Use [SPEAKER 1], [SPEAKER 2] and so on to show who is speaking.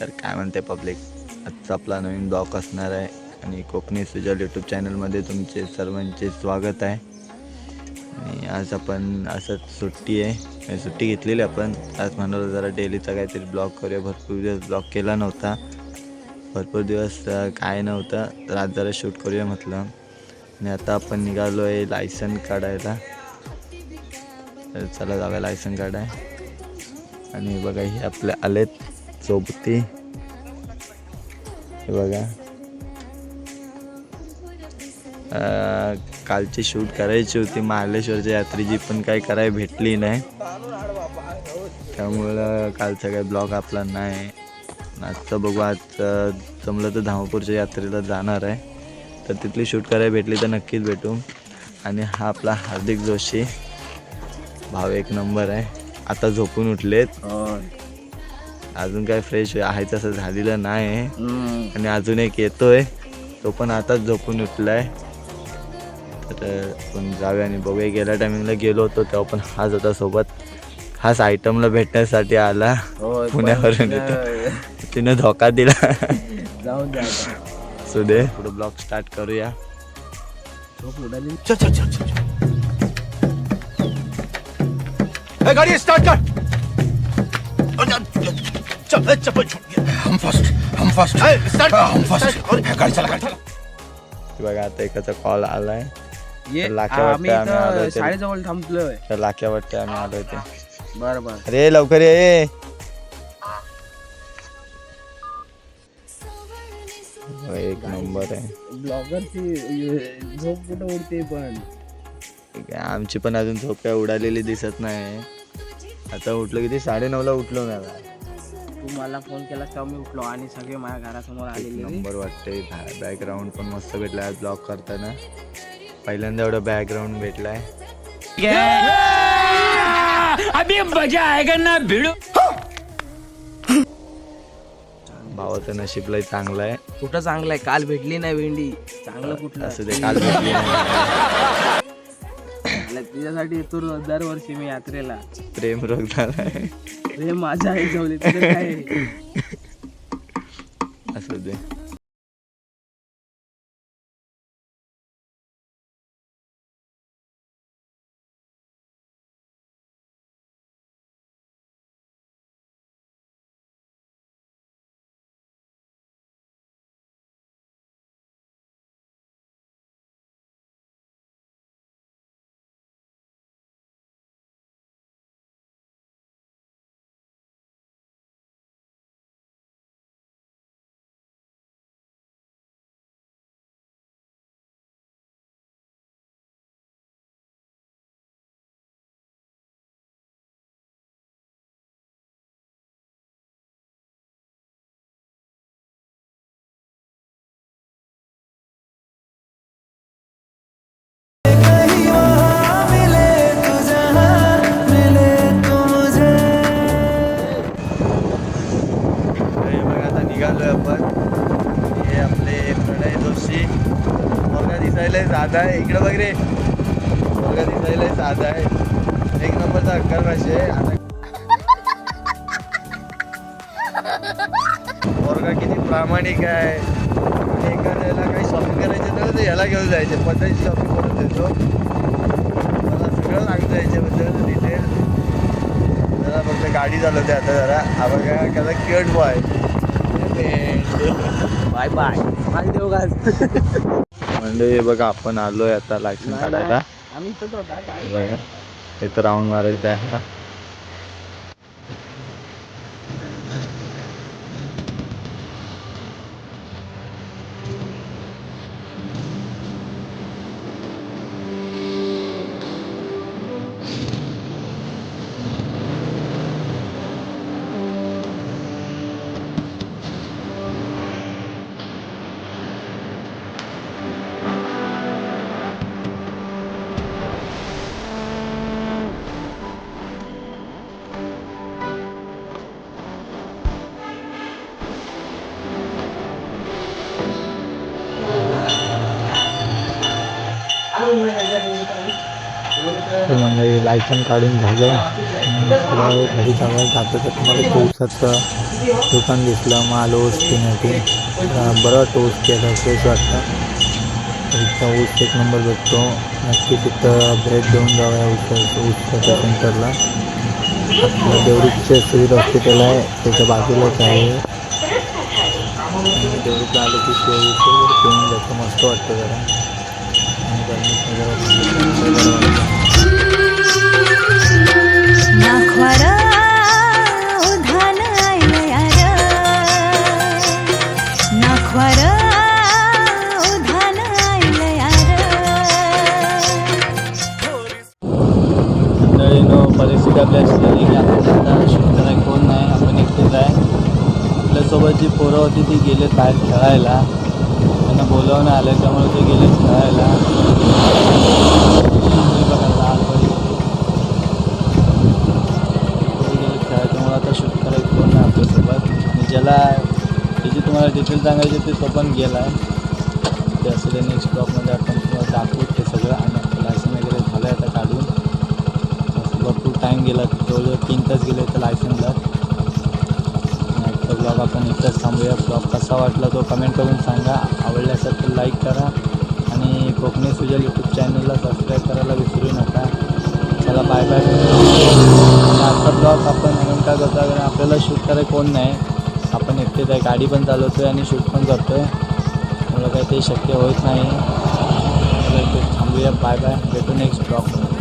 [SPEAKER 1] तर काय म्हणते पब्लिक आजचा आपला नवीन ब्लॉक असणार आहे आणि कोकणी सुजल यूट्यूब चॅनलमध्ये तुमचे सर्वांचे स्वागत आहे. आणि आज आपण असंच सुट्टी आहे. म्हणजे सुट्टी घेतलेली आपण. आज म्हणालो जरा डेलीचा काहीतरी ब्लॉग करूया. भरपूर दिवस ब्लॉग केला नव्हता. भरपूर दिवस काय नव्हतं. तर आज जरा शूट करूया म्हटलं. आणि आता आपण निघालो आहे लायसन काढायला. तर चला जाऊया लायसन काढाय. आणि बघा हे आपले आलेत. सोबती हे बघा. कालची शूट करायची होती. महालेश्वरच्या यात्रेची पण काही करायला भेटली नाही. त्यामुळं कालचा काही ब्लॉग आपला नाही. आजचं बघू. आज जमलं तर धामापूरच्या यात्रेला जाणार आहे. तर तिथली शूट करायला भेटली तर नक्कीच भेटू. आणि हा आपला हार्दिक जोशी. भाव एक नंबर आहे. आता झोपून उठलेत. अजून काय फ्रेश आहेच असं झालेलं नाही आहे आणि अजून एक येतोय. तो पण आताच झोपून उठलाय. तर आपण जाऊया आणि बघूया. गेल्या टायमिंगला गेलो होतो तेव्हा पण हाच होता सोबत. हाच आयटमला भेटण्यासाठी आला. पुण्यावरून येतो तिने धोका दिला.
[SPEAKER 2] जाऊन
[SPEAKER 1] सुदे पुढे ब्लॉग स्टार्ट करूया.
[SPEAKER 3] चल चल चल चल ए, गाड़ी स्टार्ट कर. चप्पल छूट गया हम फर्स्ट हम फर्स्ट स्टार्ट हम फर्स्ट गाड़ी चला गाड़ी चला.
[SPEAKER 1] बघा आता एकाचा कॉल आलाय.
[SPEAKER 2] ये आम्ही इथं. शाळेजवळ थांबलोय.
[SPEAKER 1] तर लाख्या वाटते आम्ही आलो होते
[SPEAKER 2] बरं बरं.
[SPEAKER 1] अरे लवकर ये. एक नंबर आहे.
[SPEAKER 2] ब्लॉगरची झोप कुठं उडते पण.
[SPEAKER 1] ठीक आहे आमची पण अजून झोप काय उडालेली दिसत नाही. आता उठलो किती? साडे नऊला उठलो मी आता.
[SPEAKER 2] तू मला फोन केला तेव्हा मी उठलो आणि सगळे माझ्या घरासमोर आलेले.
[SPEAKER 1] नंबर वाटतंय. बॅकग्राऊंड पण मस्त भेटलाय ब्लॉग करताना. पहिल्यांदा एवढं बॅकग्राऊंड भेटलाय.
[SPEAKER 4] अभी मजा आएगा ना भिड़ो।
[SPEAKER 1] भावाचं नशीब लय चांगलं आहे.
[SPEAKER 2] कुठं चांगलं आहे काल भेटली नाही भेंडी. चांगलं कुठलं?
[SPEAKER 1] असं ते काल भेटली नाही.
[SPEAKER 2] तिच्यासाठी येतो रोज दरवर्षी मी यात्रेला.
[SPEAKER 1] प्रेम रोग झालाय.
[SPEAKER 2] माझा माझ्या आई जवळ तुझं काय आहे?
[SPEAKER 1] असं दे आपण हे आपले प्रणय जोशी. बघा दिसायला साधा आहे. इकडं बघ रे. दिसायला साधा आहे. एक नंबरचा अक्कल भाषे आहे. आता पोरगा किती प्रामाणिक आहे. एखाद्याला काही शॉपिंग करायचं तर याला ह्याला घेऊन जायचे. पद्धती शॉपिंग करून देतो. मला सगळं लागतं याच्याबद्दल डिटेल जरा फक्त गाडी चालवते आता जरा. हा बघा कसं cute boy
[SPEAKER 2] bye bye bye देवगाज
[SPEAKER 1] म्हणजे हे बघा आपण आलोय आता लायसन काढायला.
[SPEAKER 2] आम्ही
[SPEAKER 1] इथं राऊंड मारायचं आहे म्हणजे लायसन काढून झालं
[SPEAKER 5] घरी चालू जातो तर तुम्हाला टोसाचं दुकान दिसलं मग आलो ऊस बरं वाटतं ऊस फ्रेश वाटतं. तर इथं ऊस एक नंबर भेटतो. नक्की तिथं ब्रेक देऊन जाऊया ऊस ऊसच्या सेंटरला आपलं सिव्हिल हॉस्पिटल आहे. त्याच्या बाजूलाच आहे. आणि आलं की ते पिऊन मस्त वाटतं जरा. आणि
[SPEAKER 1] परिस्थिती आपली नाही की आपण शूट करायला कोण नाही आपण एकटेच आहे आपल्यासोबत जी पोरं होती ती गेलेत बाहेर खेळायला त्यांना बोलावणं आलं त्यामुळे ते गेले खेळायला हे बघा, आता शूट करायचं कोण नाही आपल्यासोबत ज्याला त्याची तुम्हाला डिटेल सांगायची ते तो पण गेला आहे ते असं ते नेक्स्ट ब्लॉकमध्ये आपण तुम्हाला दाखवू ते सगळं आणि आपलं लायसन वगैरे झालं आहे आता काढून असं भरपूर टाईम गेला जवळजवळ तीन तास गेले तर लायसनला आजचा ब्लॉग आपण इथंच थांबूया. ब्लॉग कसा वाटला तो कमेंट करून सांगा. आवडला असेल तर लाईक करा. आणि कोकणी सुजल यूट्यूब चॅनलला सबस्क्राईब करायला विसरू नका. चला बाय बाय आजचा ब्लॉग आपण म्हणून काय करतो कारण आपल्याला शूट करायला कोण नाही. आपण एकटेच आहे. गाडी पण चालवतो आहे आणि शूट पण करतो आहे मला काही ते शक्य होत नाही. थांबूया. बाय बाय भेटू नेक्स्ट ब्लॉग